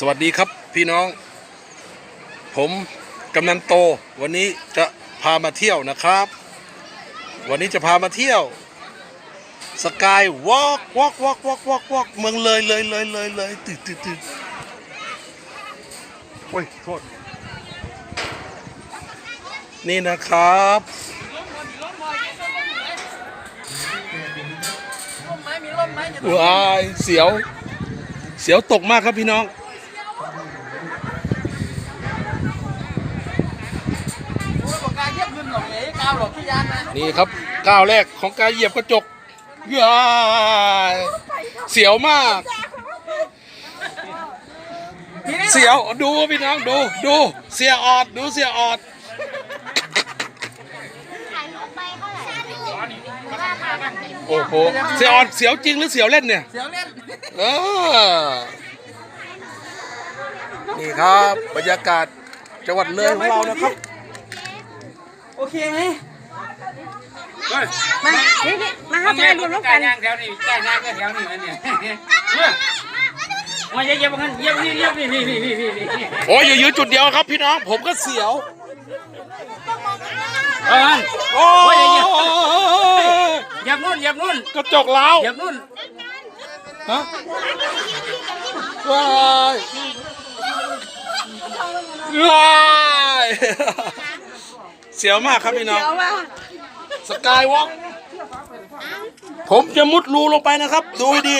สวัสดีครับพี่น้อง ผมกำนันโต วันนี้จะพามาเที่ยวนะครับ วันนี้จะพามาเที่ยวสกายวอล์กวอล์กวอล์กวอล์กวอล์กวอล์กเมืองเลยเลยเลยเลยเลยตื่นตื่นตื่นโอ้ยโทษนี่นะครับว้ายเสียว เสียวตกมากครับพี่น้อง การเยียบขึ้นหรอกเลยก้าวหรอกพี่ยานนะนี่ครับก้าวแรกของการเหยียบกระจกย้ายเสียวมาก เสียวดูพี่น้องดูดูเสียออดดูเสียออดถ่ายรูปไปเท่าไหร่ว่าพากันไปเที่โอ้ยวโหเสียออดเสียวจริงหรือเสียวเล่นเนี่ยเสียวเล่นเออนี่ครับบรรยากาศจังหวัดเลยของเรานะครับ โอเคไหมมานี่นี่มาห้าถ่ายรวมร่วมกันย่างแถวนี้ย่างย่างก็แถวนี้มันเนี่ยเมื่อมาเยี่ยมกันเยี่ยมนี่เยี่ยมนี่นี่นี่นี่นี่นี่โอ้ยอย่ายืนจุดเดียวครับพี่น้อง ผมก็เสียวเออโอ้โอ้ยยอย่าเหยียบนู่นเหยียบนู่นกระจกเล้าวเหยียบนู่นฮะว้ายว้ายเสียวมากครับพี่น้องเอามาสกายวอล์กผมจะมุดรูลงไปนะครับ ดูให้ดี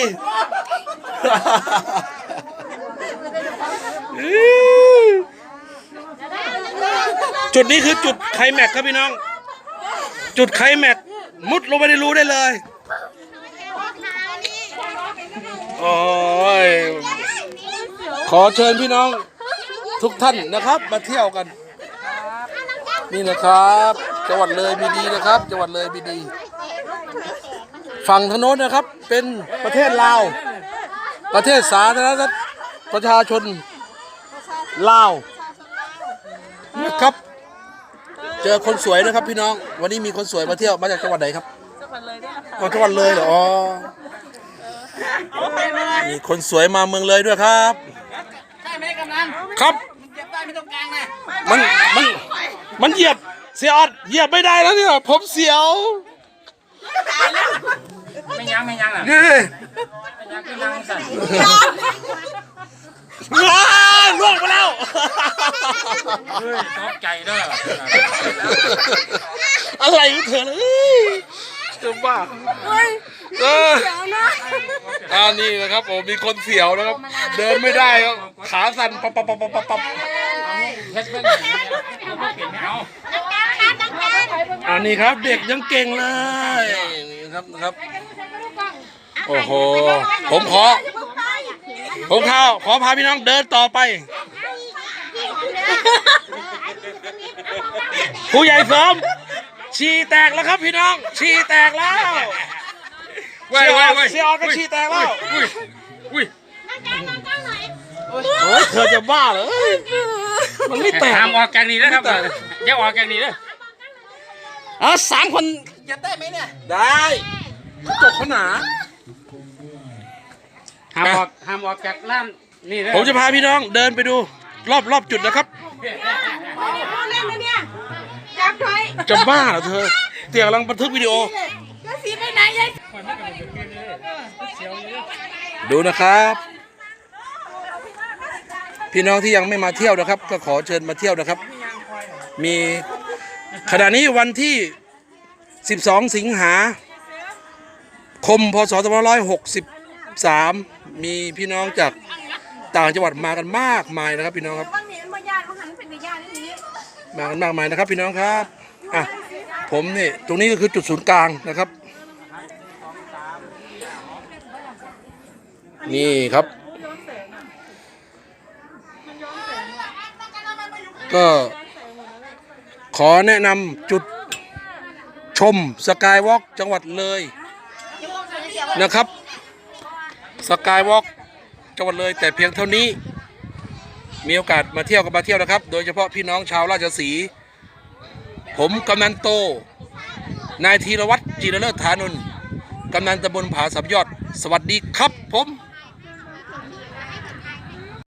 จุดนี้คือจุดไคลแม็กซ์ครับพี่น้อง จุดไคลแม็กซ์มุดลงไปในรูได้เลย โอ้ย ขอเชิญพี่น้องทุกท่านนะครับ มาเที่ยวกัน นี่นะครับ จังหวัดเลยมีดีนะครับ จังหวัดเลยมีดี ฝั่งทางโน้นนะครับ เป็นประเทศลาว ประเทศสาธารณรัฐประชาชนลาวนะครับ เจอคนสวยนะครับพี่น้อง วันนี้มีคนสวยมาเที่ยวมาจากจังหวัดไหนครับจังหวัดเลยด้วยนะคะจังหวัดเลยเหรออ๋อมีคนสวยมาเมืองเลยด้วยครับ ใช่ไหมกำนันครับเก็บ ได้ไม่ต้องกลางนะมันมันมันเหยียบเสียออดเหยียบไม่ได้แล้วเนี่ยผมเสียวไม่ยังไม่ยังอะนี่ไม่ยังก็นั่งสั่นว้าวล่วงไปแล้วเฮ้ยตกใจเด้ออะไรของเธอเลยจะบ้าเออเดี๋ยวนะอ่านี่นะครับผมมีคนเสียวนะครับ เดินไม่ได้ครับขาสั่นปับปับปับปับปับ ปับเฮ็ดเพิ่งอย่างนี้เราไม่เปลี่ยนไม่เอาอันนี้ครับเด็กยังเก่งเลยนี่ครับนะครับ โอ้โห ผมขอ ผมขอขอพาพี่น้องเดินต่อไป ผู้ใหญ่เสริมฉี่แตกแล้วครับพี่น้องฉี่แตกแล้วเว้ยเว้ยเว้ยเสียออดก็ฉี่แตกแล้วอุ้ยอุ้ยโอ้ยเธอจะบ้าเหรอเอ้ย มันไม่แตกห้ามออกจากนี้นะครับอย่าออกจากนี้นะอะสามคนเก็บได้ไหมเนี่ย ได้จบขนาดห้ามออกห้ามออกจากร้านนี่นะผมจะพาพี่น้องเดินไปดู รอบรอบจุดนะครับเอาเล่นนะเนี่ย จับถอยจะบ้าเหรอเธอ เตียงกำลังบันทึกวิดีโอ ก็สีไปไหนยาย ดูนะครับ พี่น้องที่ยังไม่มาเที่ยวนะครับ ก็ขอเชิญมาเที่ยวนะครับ มีขณะนี้วันที่ 12 สิงหาคมพศ2563 มีพี่น้องจากต่างจังหวัดมากันมากมายนะครับ พี่น้องครับมากันมากมายนะครับ พี่น้องครับอะผมนี่ตรงนี้ก็คือจุดศูนย์กลางนะครับ นี่ครับ ก็ขอแนะนำจุดชมสกายวอล์กจังหวัดเลยนะครับสกายวอล์กจังหวัดเลย แต่เพียงเท่านี้ มีโอกาสมาเที่ยวก็มาเที่ยวนะครับ โดยเฉพาะพี่น้องชาวราชสี ผมกำนันโต นายธีรวัตรจิรเลิศฐานนกำนันตำบลผาสับยอด สวัสดีครับผม